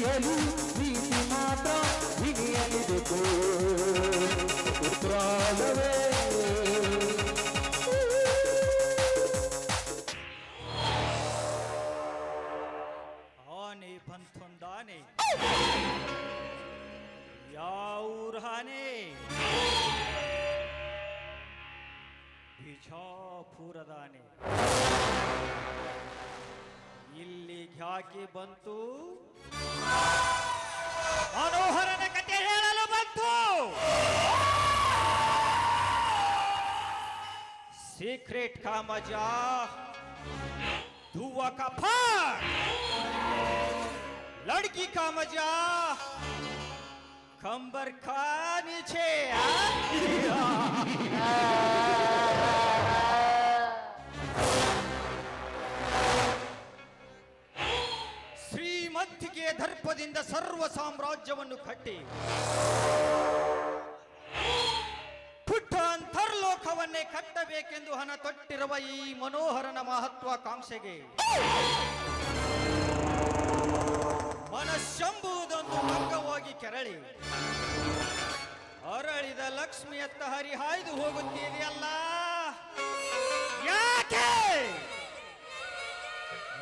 ಹುಡುಗೆಯಲು ಪ್ರೀತಿ ಮಾತ್ರ ಹಿಡಿಯಲಿದೆಕೋ ಆನೆ ಬಂತೊಂದಾನೆ. ಬಿಜಾಪುರದಾನೆ ಇಲ್ಲಿ ಘ್ಯಾಕೆ ಬಂತು? ಮನೋಹರನ ಕತೆ ಹೇಳಲು ಬಂತು ಸೀಕ್ರೆಟ್ ಕಾಮಜ धुआ का फाड़ लड़की का मजा कंबर का नीचे ಶ್ರೀಮಂತಿಗೆ ದರ್ಪದಿಂದ ಸರ್ವ ಸಾಮ್ರಾಜ್ಯವನ್ನು ಕಟ್ಟಿ. ಪುಟ್ಟ ಅಂತರ್ಲೋಕವನ್ನೇ ಕಟ್ಟಬೇಕೆಂದು ಹಣ ತೊಟ್ಟಿರುವ ಈ ಮನೋಹರನ ಮಹತ್ವಾಕಾಂಕ್ಷೆಗೆ. ಮನಸ್ಸೆಂಬುದೊಂದು ಮಗ್ಗವಾಗಿ ಕೆರಳಿ. ಅರಳಿದ ಲಕ್ಷ್ಮಿಯತ್ತ ಹರಿಹಾಯ್ದು ಹೋಗುತ್ತಿದೆಯಲ್ಲ ಯಾಕೆ?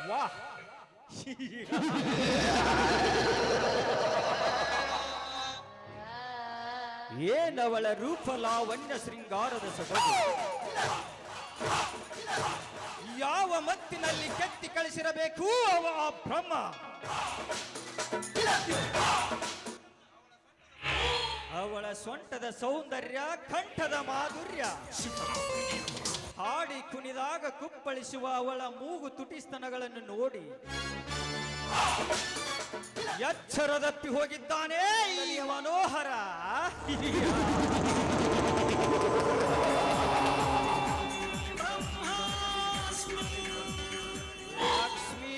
ವಾಹ್. ಏನವಳ ರೂಪ ಲಾವಣ್ಯ ಶೃಂಗಾರದ ಸೊಗಡು ಯಾವ ಮತ್ತಿನಲ್ಲಿ ಕೆತ್ತಿ ಕಳಿಸಿರಬೇಕು ಅವ ಆ ಬ್ರಹ್ಮ ಅವಳ ಸೊಂಟದ ಸೌಂದರ್ಯ, ಕಂಠದ ಮಾಧುರ್ಯ. ಹಾಡಿ ಕುಣಿದಾಗ ಕುಪ್ಪಳಿಸುವ ಅವಳ ಮೂಗು ತುಟಿಸ್ತನಗಳನ್ನು ನೋಡಿ. ಎಚ್ಚರದಪ್ಪಿ ಹೋಗಿದ್ದಾನೆ ಈ ಮನೋಹರ. ಲಕ್ಷ್ಮೀ.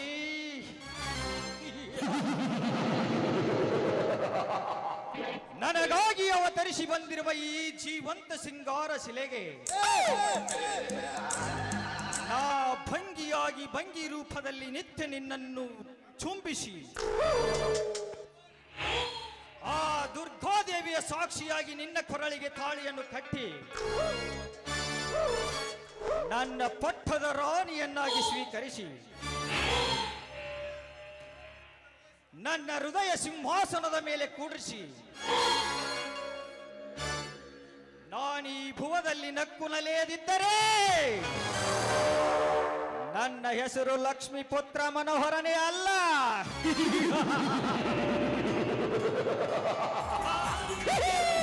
ನನಗಾಗಿ ಅವತರಿಸಿ ಬಂದಿರುವ ಈ ಜೀವಂತ ಸಿಂಗಾರ ಶಿಲೆಗೆ. ಭಂಗಿಯಾಗಿ ಭಂಗಿ ರೂಪದಲ್ಲಿ ನಿತ್ಯ ನಿನ್ನನ್ನು ಚುಂಬಿಸಿ. ಆ ದುರ್ಗಾದೇವಿಯ ಸಾಕ್ಷಿಯಾಗಿ ನಿನ್ನ ಕೊರಳಿಗೆ ತಾಳಿಯನ್ನು ಕಟ್ಟಿ. ನನ್ನ ಪಟ್ಟದ ರಾಣಿಯನ್ನಾಗಿ ಸ್ವೀಕರಿಸಿ. ನನ್ನ ಹೃದಯ ಸಿಂಹಾಸನದ ಮೇಲೆ ಕೂಡಿಸಿ. ನಾನೀ ಭುವದಲ್ಲಿ ನಕ್ಕು ನಲೆಯದಿದ್ದರೆ ನನ್ನ ಹೆಸರು ಲಕ್ಷ್ಮಿ ಪುತ್ರ ಮನೋಹರನೇ ಅಲ್ಲ.